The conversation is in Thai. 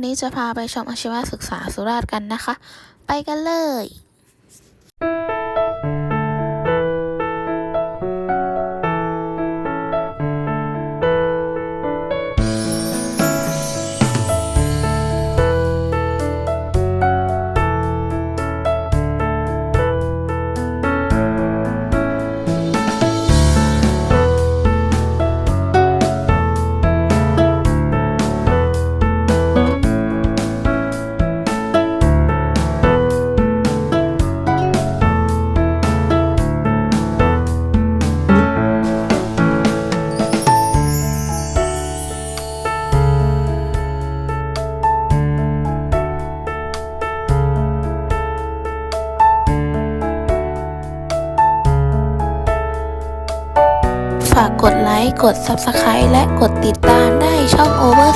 วันนี้จะพาไปชมอาชีวศึกษาสุราษฎร์กันนะคะ ไปกันเลยากกดไลค์ กด Subscribe และกดติดตามได้ช่อง Over